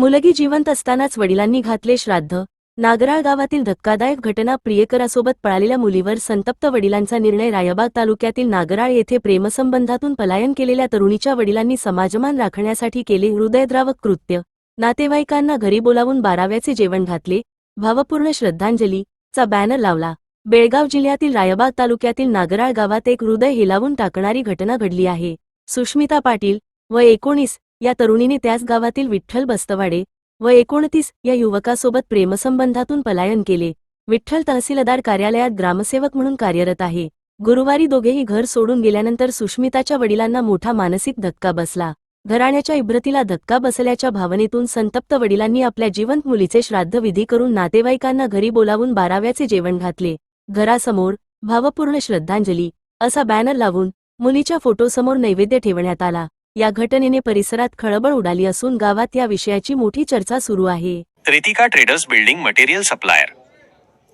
मुलगी जिवंत असतानाच वडिलांनी घातले श्राद्ध. नागराळ गावातील धक्कादायक घटना प्रियकरासोबत पळालेल्या मुलीवर संतप्त वडिलांचा निर्णय रायबाग तालुक्यातील नागराळ येथे प्रेमसंबंधातून पलायन केलेल्या तरुणीच्या वडिलांनी समाजमान राखण्यासाठी केले हृदयद्रावक कृत्य. नातेवाईकांना घरी बोलावून बाराव्याचे जेवण घातले. भावपूर्ण श्रद्धांजली चा बॅनर लावला. बेळगाव जिल्ह्यातील रायबाग तालुक्यातील नागराळ गावात एक हृदय हेलावून टाकणारी घटना घडली आहे. सुष्मिता पाटील व एकोणीस या तरुणीने त्याच गावातील विठ्ठल बस्तवाडे व एकोणतीस या युवकासोबत प्रेमसंबंधातून पलायन केले. विठ्ठल तहसीलदार कार्यालयात ग्रामसेवक म्हणून कार्यरत आहे. गुरुवारी दोघेही घर सोडून गेल्यानंतर सुष्मिताच्या वडिलांना मोठा मानसिक धक्का बसला. घराण्याच्या इब्रतीला धक्का बसल्याच्या भावनेतून संतप्त वडिलांनी आपल्या जिवंत मुलीचे श्राद्धविधी करून नातेवाईकांना घरी बोलावून बाराव्याचे जेवण घातले. घरासमोर भावपूर्ण श्रद्धांजली असा बॅनर लावून मुलीच्या फोटोसमोर नैवेद्य ठेवण्यात आला. या घटनेने परिसरात खळबळ उडाली असून गावात या विषयाची मोठी चर्चा सुरू आहे. Ritika traders building material supplier.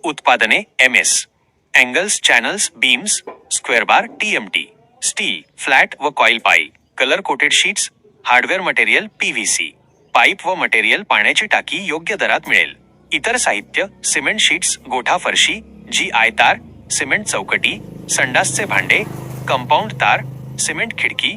उत्पादने M S. Angles channels beams square bar T M T. Steel flat व coil pipe colour coated sheets hardware material P V C. Pipe व मटेरियल पाण्याची टाकी योग्य दरात मिळेल. इतर साहित्य सिमेंट शीट्स गोठा फरशी जी आय तार सिमेंट चौकटी संडासचे भांडे कंपाऊंड तार सिमेंट खिडकी